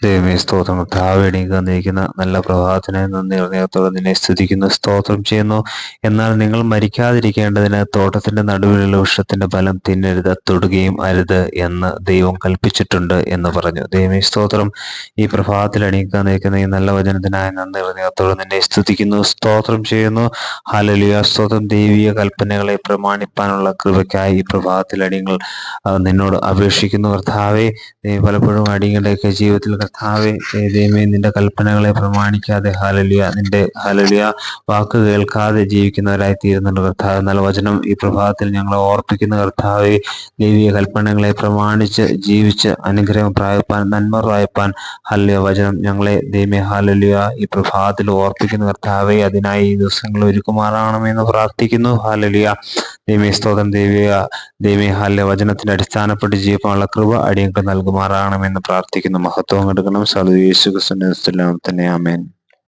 ദൈവമേ സ്തോത്രം. താവേടിക്ക് നയിക്കുന്ന നല്ല പ്രഭാതത്തിന് നന്ദി ഹൃദയത്തോടെ നിന്നെ സ്തുതിക്കുന്നു സ്തോത്രം ചെയ്യുന്നു. എന്നാൽ നിങ്ങൾ മരിക്കാതിരിക്കേണ്ടതിന് തോട്ടത്തിന്റെ നടുവിലുള്ള വൃക്ഷത്തിന്റെ ഫലം തിന്നരുത് തൊടുകയും അരുത് എന്ന് ദൈവം കൽപ്പിച്ചിട്ടുണ്ട് എന്ന് പറഞ്ഞു. ദൈവമേ സ്തോത്രം. ഈ പ്രഭാതത്തിൽ അണിയിക്കാൻ നയിക്കുന്ന ഈ നല്ല വചനത്തിനായി നന്ദി ഹൃദയത്തോടെ നിന്നെ സ്തുതിക്കുന്നു സ്തോത്രം ചെയ്യുന്നു. ഹലലിയ സ്തോത്രം. ദൈവീയ കൽപ്പനകളെ പ്രമാണിപ്പാനുള്ള കൃപയ്ക്കായി ഈ പ്രഭാതത്തിൽ അടിയങ്ങൾ നിന്നോട് അപേക്ഷിക്കുന്നു. കർത്താവെ പലപ്പോഴും അടിയങ്ങളുടെയൊക്കെ ജീവിതത്തിൽ കർത്താവെ ദൈവമേ നിന്റെ കൽപ്പനകളെ പ്രമാണിക്കാതെ ഹാലലിയ നിന്റെ ഹാലലിയ വാക്ക് കേൾക്കാതെ ജീവിക്കുന്നവരായി തീരുന്നുണ്ട് കർത്താവ്. എന്നാൽ വചനം ഈ പ്രഭാതത്തിൽ ഞങ്ങളെ ഓർപ്പിക്കുന്ന കർത്താവെ. ദൈവീയ കൽപ്പനകളെ പ്രമാണിച്ച് ജീവിച്ച് അനുഗ്രഹം പ്രായപ്പാൻ നന്മ പ്രായപ്പാൻ ഹല്ലിയ വചനം ഞങ്ങളെ ദൈവമേ ഹാലലിയ ഈ പ്രഭാതത്തിൽ ഓർപ്പിക്കുന്ന കർത്താവെ. അതിനായി ഈ ദിവസങ്ങൾ ഒരുക്കുമാറാകണമെന്ന് പ്രാർത്ഥിക്കുന്നു. ഹാലലിയ ദൈവമേ സ്തോത്രം. ദൈവിക ദൈവമേ ഹാല്യ വചനത്തിന്റെ അടിസ്ഥാനപ്പെട്ട് ജീവിക്കാനുള്ള കൃപ അടിയങ്ങൾക്ക് നൽകുമാറാകണമെന്ന് പ്രാർത്ഥിക്കുന്നു. മഹത്വം എടുക്കണം. സലു യേശു തന്നെ. ആമേൻ.